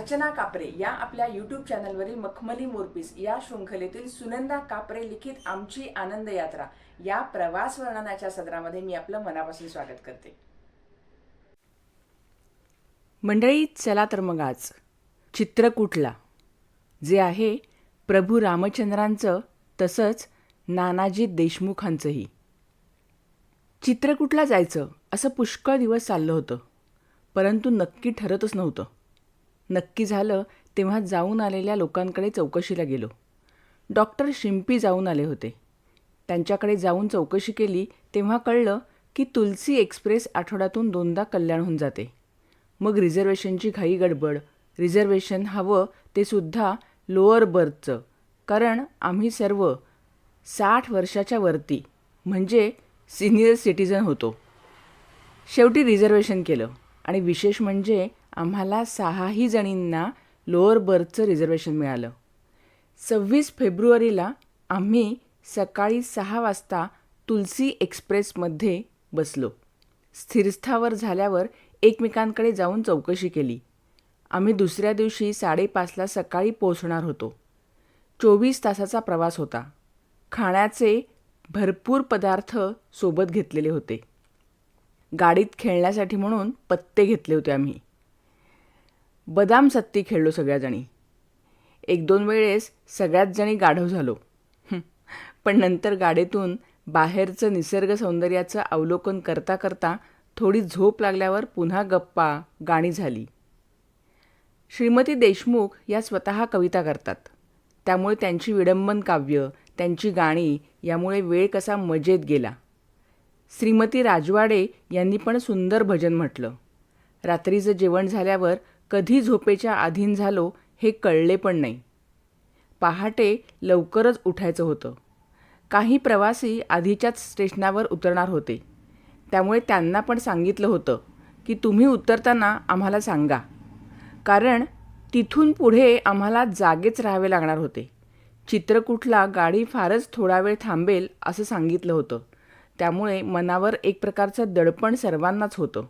अर्चना कापरे या आपल्या यूट्यूब चॅनलवरील मखमली मोरपीस या शृंखलेतील सुनंदा कापरे लिखित आमची आनंद यात्रा या प्रवास वर्णनाच्या सदरामध्ये मी आपलं मनापासून स्वागत करते. मंडळी चला तर मग आज चित्रकूटला जे आहे प्रभू रामचंद्रांचं तसंच नानाजी देशमुखांचंही. चित्रकूटला जायचं असं पुष्कळ दिवस चाललं होतं परंतु नक्की ठरतच नव्हतं. नक्की झालं तेव्हा जाऊन आलेल्या लोकांकडे चौकशीला गेलो. डॉक्टर शिंपी जाऊन आले होते. त्यांच्याकडे जाऊन चौकशी केली तेव्हा कळलं की तुलसी एक्सप्रेस आठवड्यातून दोनदा कल्याणहून जाते. मग रिझर्वेशनची घाई गडबड रिझर्वेशन हवं ते सुद्धा लोअर बर्थचं कारण आम्ही सर्व साठ वर्षाच्या वरती म्हणजे सिनियर सिटीजन होतो. शेवटी रिझर्वेशन केलं आणि विशेष म्हणजे आम्हाला सहाही जणींना लोअर बर्थचं रिझर्वेशन मिळालं. सव्वीस फेब्रुवारीला आम्ही सकाळी सहा वाजता तुलसी एक्सप्रेसमध्ये बसलो. स्थिरस्थावर झाल्यावर एकमेकांकडे जाऊन चौकशी केली. आम्ही दुसऱ्या दिवशी साडेपाचला सकाळी पोहोचणार होतो. चोवीस तासाचा प्रवास होता. खाण्याचे भरपूर पदार्थ सोबत घेतलेले होते. गाडीत खेळण्यासाठी म्हणून पत्ते घेतले होते आम्ही. बदाम सत्ती खेळलो सगळ्याजणी. एक दोन वेळेस सगळ्याच जणी गाढव झालो. पण नंतर गाडीतून बाहेरचं निसर्ग सौंदर्याचं अवलोकन करता करता थोडी झोप लागल्यावर पुन्हा गप्पा गाणी झाली. श्रीमती देशमुख या स्वतः कविता करतात. त्यामुळे त्यांची विडंबन काव्य त्यांची गाणी यामुळे वेळ कसा मजेत गेला. श्रीमती राजवाडे यांनी पण सुंदर भजन म्हटलं. रात्रीचं जेवण झाल्यावर कधी झोपेच्या अधीन झालो हे कळले पण नाही. पहाटे लवकरच उठायचं होतं. काही प्रवासी आधीच्याच स्टेशनावर उतरणार होते. त्यामुळे त्यांना पण सांगितलं होतं की तुम्ही उतरताना आम्हाला सांगा. कारण तिथून पुढे आम्हाला जागेच राहावे लागणार होते. चित्रकूटला गाडी फारच थोडा वेळ थांबेल असं सांगितलं होतं. त्यामुळे मनावर एक प्रकारचं दडपण सर्वांनाच होतं.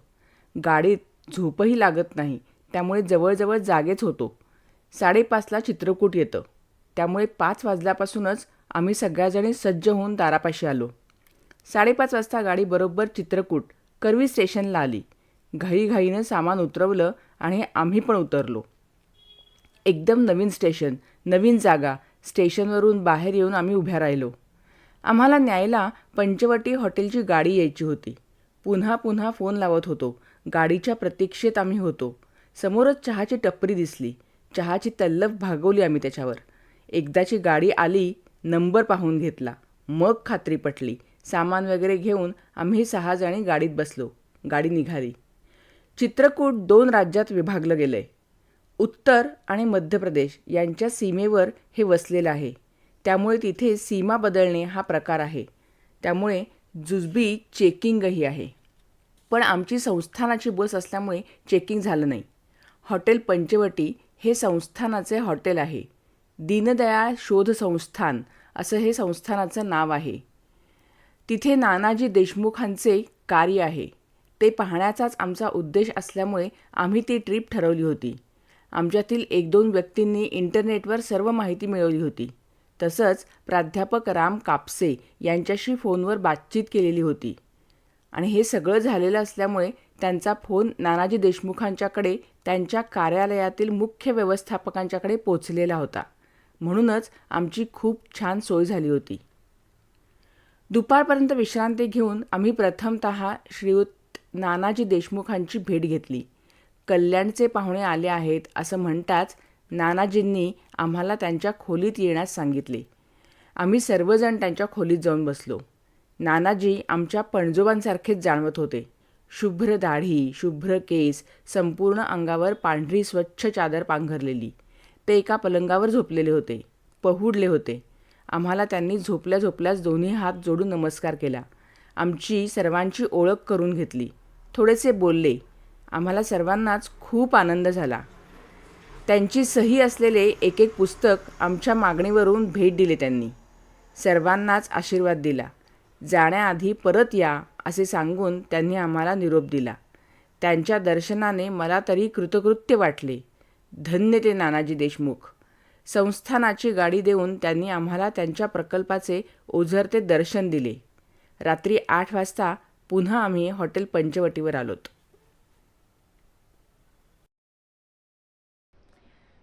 गाडीत झोपही लागत नाही. त्यामुळे जवळजवळ जागेच होतो. साडेपाचला चित्रकूट येतं. त्यामुळे पाच वाजल्यापासूनच आम्ही सगळ्याजणी सज्ज होऊन दारापाशी आलो. साडेपाच वाजता गाडी बरोबर चित्रकूट करवी स्टेशनला आली. घाईघाईनं सामान उतरवलं आणि आम्ही पण उतरलो. एकदम नवीन स्टेशन नवीन जागा स्टेशनवरून बाहेर येऊन आम्ही उभ्या राहिलो. आम्हाला न्यायला पंचवटी हॉटेलची गाडी यायची होती. पुन्हा पुन्हा फोन लावत होतो. गाडीच्या प्रतीक्षेत आम्ही होतो. समोरच चहाची टपरी दिसली. चहाची तल्लफ भागवली आम्ही त्याच्यावर. एकदाची गाडी आली नंबर पाहून घेतला. मग खात्री पटली. सामान वगैरे घेऊन आम्ही सहा जणी गाडीत बसलो. गाडी निघाली. चित्रकूट दोन राज्यात विभागलं गेलं आहे उत्तर आणि मध्य प्रदेश यांच्या सीमेवर हे वसलेलं आहे. त्यामुळे तिथे सीमा बदलणे हा प्रकार आहे. त्यामुळे जुजबी चेकिंगही आहे. पण आमची संस्थानाची बस असल्यामुळे चेकिंग झालं नाही. हॉटेल पंचवटी हे संस्थानाचे हॉटेल आहे. दीनदयाळ शोध संस्थान असं हे संस्थानाचं नाव आहे. तिथे नानाजी देशमुखांचे कार्य आहे. ते पाहण्याचाच आमचा उद्देश असल्यामुळे आम्ही ती ट्रीप ठरवली होती. आमच्यातील एक दोन व्यक्तींनी इंटरनेटवर सर्व माहिती मिळवली होती. तसंच प्राध्यापक राम कापसे यांच्याशी फोनवर बातचीत केलेली होती. आणि हे सगळं झालेलं असल्यामुळे त्यांचा फोन नानाजी देशमुखांच्याकडे त्यांच्या कार्यालयातील मुख्य व्यवस्थापकांच्याकडे पोचलेला होता. म्हणूनच आमची खूप छान सोय झाली होती. दुपारपर्यंत विश्रांती घेऊन आम्ही प्रथमत श्रीयुत नानाजी देशमुखांची भेट घेतली. कल्याणचे पाहुणे आले आहेत असं म्हणताच नानाजींनी आम्हाला त्यांच्या खोलीत येण्यास सांगितले. आम्ही सर्वजण त्यांच्या खोलीत जाऊन बसलो. नानाजी आमच्या पणजोबांसारखेच जाणवत होते. शुभ्र दाढी शुभ्र केस संपूर्ण अंगावर पांढरी स्वच्छ चादर पांघरलेली. ते एका पलंगावर झोपलेले होते. पहुडले होते. आम्हाला त्यांनी झोपल्या झोपल्याच दोन्ही हात जोडून नमस्कार केला. आमची सर्वांची ओळख करून घेतली. थोडेसे बोलले. आम्हाला सर्वांनाच खूप आनंद झाला. त्यांची सही असलेले एक एक पुस्तक आमच्या मागणीवरून भेट दिले त्यांनी. सर्वांनाच आशीर्वाद दिला. जाण्याआधी परत या. असे सांगून त्यांनी आम्हाला निरोप दिला. त्यांच्या दर्शनाने मला तरी कृतकृत्य वाटले. धन्य ते नानाजी देशमुख. संस्थानाची गाडी देऊन त्यांनी आम्हाला त्यांच्या प्रकल्पाचे ओझरते दर्शन दिले. रात्री आठ वाजता पुन्हा आम्ही हॉटेल पंचवटीवर आलोत.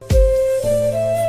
Música